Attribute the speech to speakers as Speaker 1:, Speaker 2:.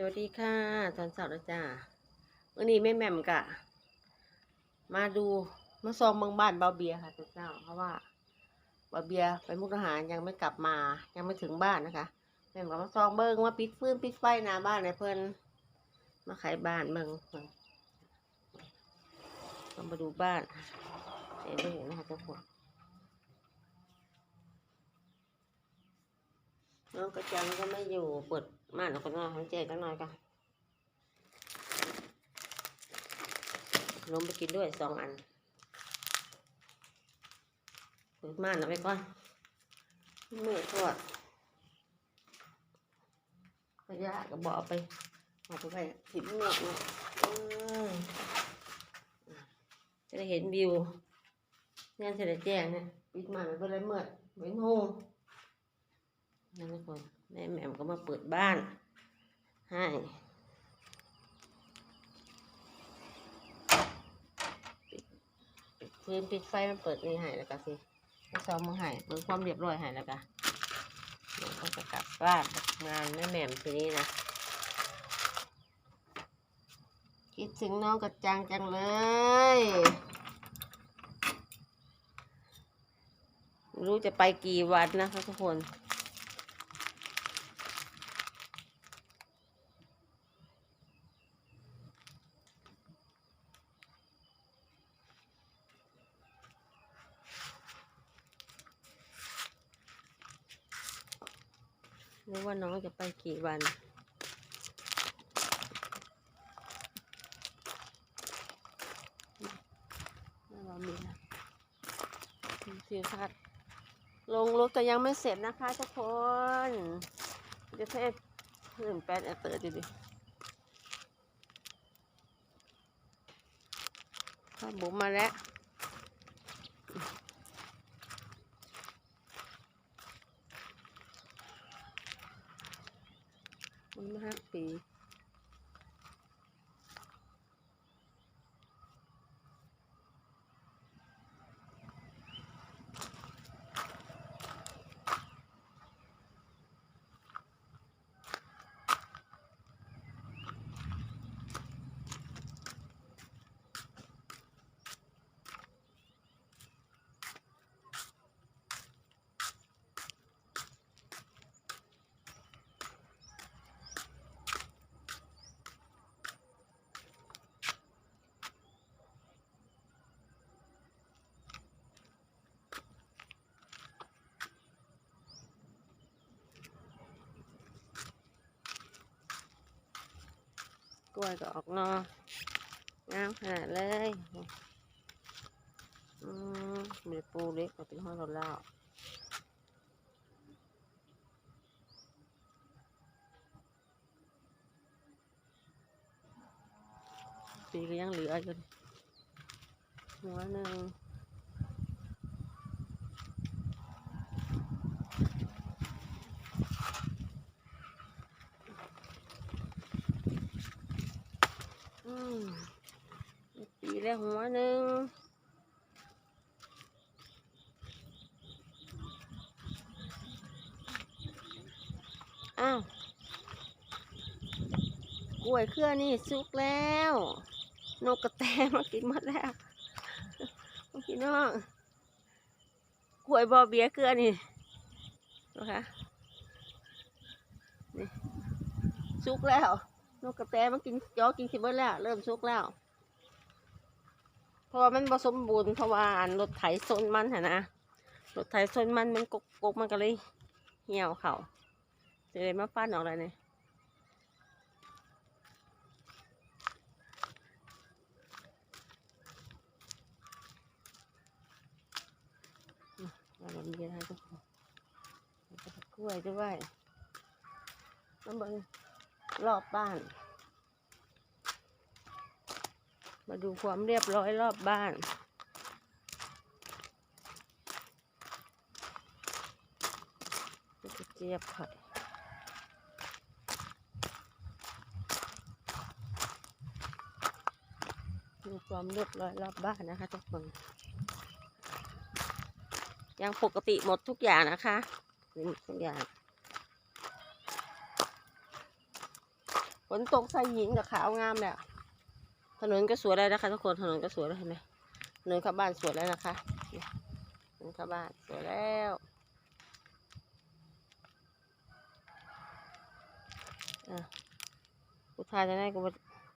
Speaker 1: สวัสดีค่ะ ตอนเสาร์นะจ้าวันนี้แม่แหม่มกะ มาดูมาซองเมืองบ้านเบาเบียค่ะตอนเช้า เพราะว่าเบาเบียไปมุกดาหารยังไม่กลับมา ยังไม่ถึงบ้านนะคะ แม่แหม่มก็มาซองเบิ้งว่าปิดฟืนปิดไฟหน้าบ้านในเพิ่นมาขายบ้านเมืองเมืองต้องมาดูบ้านเห็นไม่เห็นนะคะทุกคนน้องกระจังก็ไม่อยู่เปิด มานออกกันหน่อยให้เจ๊กันหน่อยกันนมไปกินด้วยสองอันเปิดม่านเอาไปก่อนมือทอดก็ยากก็บอกไปเอาไปไปถิบเมือกเนาะจะได้เห็นวิวงานเสร็จแจ้งเนี่ยปิดม่านไปเพื่ออะไรเมื่อเหมือนหงนั่นทุกคน แม่แหม่มก็มาเปิดบ้านให้ปิดปิดพื้นปิดไฟมันเปิดนี่ให้แล้วก็สิให้ซ้อมมาให้เบิ่งความเรียบร้อยให้แล้วก็เดี๋ยวก็จะกลับบ้านงานแม่แหม่มทีนี้นะคิดถึงน้องกระจังจังเลยรู้จะไปกี่วันนะคะทุกคน นึกว่าน้องจะไปกี่วันน่าเรามีนะดูสิทัศน์ลงรถแต่ยังไม่เสร็จนะคะทุกคนเดี๋ยวเพ่เพิ่มแปดแอตเตอร์ดิดิข้าบุ๋มมาแล้ว มันมาห้าปี กล้วยก็ออกนองามขนาดเลยอืมีปูเล็กก็เป็นห้องเราแล้วปีก็ยังเหลืออยู่หัวหนึ่ง ปีแล้วหัวหนึ่งอ้าว กล้วยเครือนี่สุกแล้ว นกกระแตมากินหมดแล้วพี่น้อง กล้วยบอเบียเครือนี่นะคะนี่สุกแล้ว นกกระแตมากินจอกินสิเบิดแล้ว เริ่มสุกแล้ว เพราะว่ามันผสมบูรณ์เพราะว่าอันรถไถซนมันหะนะรถไถซนมันมันกกกกมันก็เลยเหี่ยวเขาจะได้มาปั้นออกอะไรเนี่ยเรามีอะไรทุกคนแล้วก็กล้วยด้วยน้ำเบิง รอบบ้าน มาดูความเรียบร้อยรอบบ้านแล้วก็เจี๊ยบผัดดูความเรียบร้อยรอบบ้านนะคะทุกคน ยังปกติหมดทุกอย่างนะคะหมดทุกอย่าง ฝนตกใส่หินกับขาวงามแหละถนนก็สวยแล้วนะคะทุกคนถนนก็สวยแล้วเห็นไหมถนนข้าบ้านสวยแล้วนะคะถนนข้าบ้านสวยแล้วอะผู้ชายจะได้ก็บ่